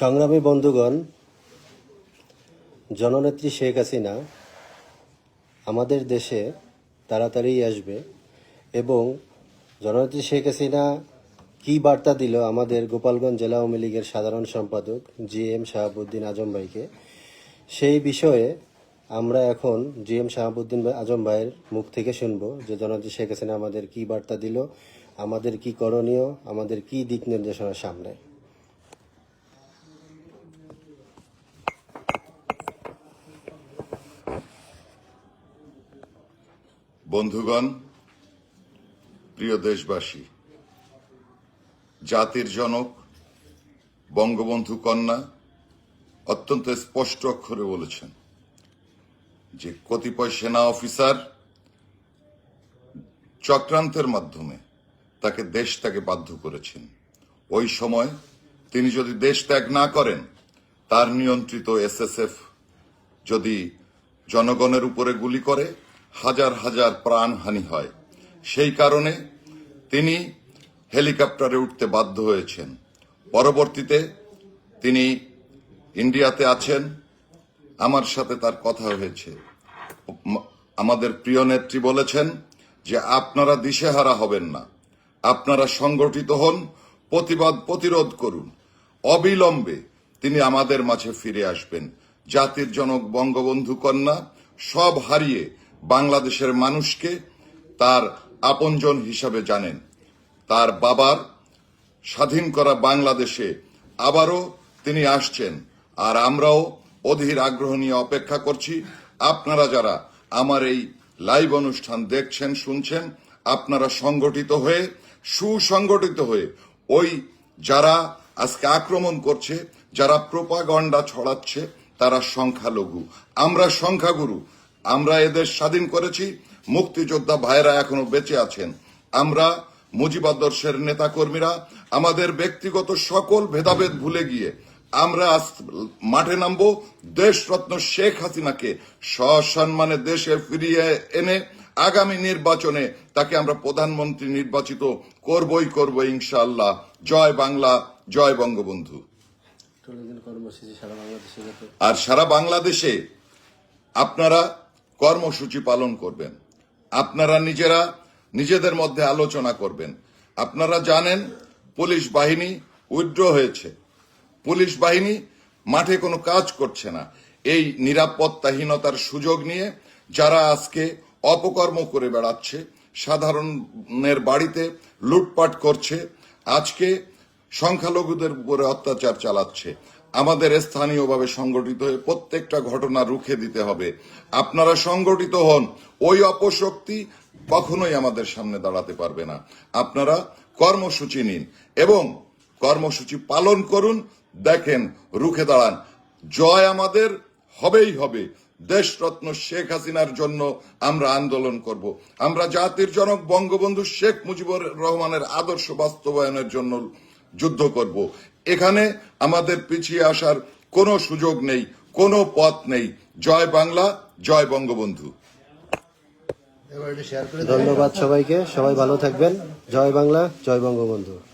সংগ্রামী বন্ধুগণ, জননেত্রী শেখ হাসিনা আমাদের দেশে তাড়াতাড়ি আসবে এবং জননেত্রী শেখ হাসিনা কি বার্তা দিল আমাদের গোপালগঞ্জ জেলা আওয়ামী লীগের সাধারণ সম্পাদক জি এম শাহাবুদ্দিন আজম ভাইকে? সেই বিষয়ে আমরা এখন জি এম শাহাবুদ্দিন আজম ভাইয়ের মুখ থেকে শুনব যে জননেত্রী শেখ হাসিনা আমাদের কি বার্তা দিল আমাদের কি করণীয়? আমাদের কি দিক নির্দেশনা সামনে? বন্ধুগণ, প্রিয় দেশবাসী, জাতির জনক, বঙ্গবন্ধু কন্যা অত্যন্ত স্পষ্ট অক্ষরে বলেছেন যে কতিপয় সেনা অফিসার চক্রান্তের মাধ্যমে তাকে দেশ ত্যাগে বাধ্য করেছেন। ওই সময় তিনি যদি দেশ ত্যাগ না করেন, তার নিয়ন্ত্রিত এসএসএফ যদি জনগণের উপরে গুলি করে, হাজার হাজার প্রাণহানি হয়। সেই কারণে তিনি হেলিকপ্টারে উঠতে বাধ্য হয়েছেন। পরবর্তীতে তিনি ইন্ডিয়াতে আছেন। আমার সাথে তার কথা হয়েছে। আমাদের প্রিয় নেত্রী বলেছেন যে, আপনারা দিশেহারা হবেন না। আপনারা সংগঠিত হন, প্রতিবাদ প্রতিরোধ করুন। অবিলম্বে তিনি আমাদের মাঝে ফিরে আসবেন। জাতির জনক বঙ্গবন্ধু কন্যা সব হারিয়ে বাংলাদেশের মানুষকে তার আপনজন হিসাবে জানেন। তার বাবার স্বাধীন করা বাংলাদেশে আবারও তিনি আসছেন। আর আমরাও অধীর আগ্রহ নিয়ে অপেক্ষা করছি। আপনারা যারা আমার এই লাইভ অনুষ্ঠান দেখছেন, শুনছেন, আপনারা সংগঠিত হয়ে সুসংগঠিত হয়ে ওই যারা আজকে আক্রমণ করছে, যারা প্রোপাগন্ডা ছড়াচ্ছে, তারা সংখ্যালঘু। আমরা সংখ্যাগুরু। আমরা এদের স্বাধীন করেছি, মুক্তিযোদ্ধা ভাইরা এখনও বেঁচে আছেন। আমরা মুজিবাদর্শের নেতাকর্মীরা, আমাদের ব্যক্তিগত সকল ভেদাভেদ ভুলে গিয়ে আমরা আজ মাঠে নামবো। দেশরত্ন শেখ হাসিনাকে সসম্মানে দেশে ফিরিয়ে এনে আগামী নির্বাচনে তাকে আমরা প্রধানমন্ত্রী নির্বাচিত করবই করব ইনশাআল্লাহ। জয় বাংলা জয় বঙ্গবন্ধু। আর সারা বাংলাদেশে আপনারা কর্মসূচি পালন করবেন। আপনারা নিজেরা নিজেদের মধ্যে আলোচনা করবেন। আপনারা জানেন পুলিশ বাহিনী উইথড্র হয়েছে। পুলিশ বাহিনী মাঠে কোনো কাজ করছে না। এই নিরাপত্তাহীনতার সুযোগ নিয়ে যারা আজকে অপকর্ম করে বেড়াচ্ছে, সাধারণের বাড়িতে লুটপাট করছে, আজকে সংখ্যালঘুদের উপরে অত্যাচার চালাচ্ছে। আমাদের স্থানীয়ভাবে সংগঠিত হয়ে প্রত্যেকটা ঘটনা রুখে দিতে হবে। আপনারা সংগঠিত হন, ওই অপশক্তি কখনোই আমাদের সামনে দাঁড়াতে পারবে না। আপনারা কর্মসূচি নিন এবং কর্মসূচি পালন করুন, দেখেন, রুখে দাঁড়ান। জয় আমাদের, হবেই হবে। দেশরত্ন শেখ হাসিনার জন্য আমরা আন্দোলন করব। আমরা জাতির জনক বঙ্গবন্ধু শেখ মুজিবুর রহমানের আদর্শ বাস্তবায়নের জন্য যুদ্ধ করব। এখানে আমাদের পিছিয়ে আসার কোনো সুযোগ নেই কোনো পথ নেই। জয় বাংলা জয় বঙ্গবন্ধু। ধন্যবাদ সবাইকে। সবাই ভালো থাকবেন। জয় বাংলা জয় বঙ্গবন্ধু।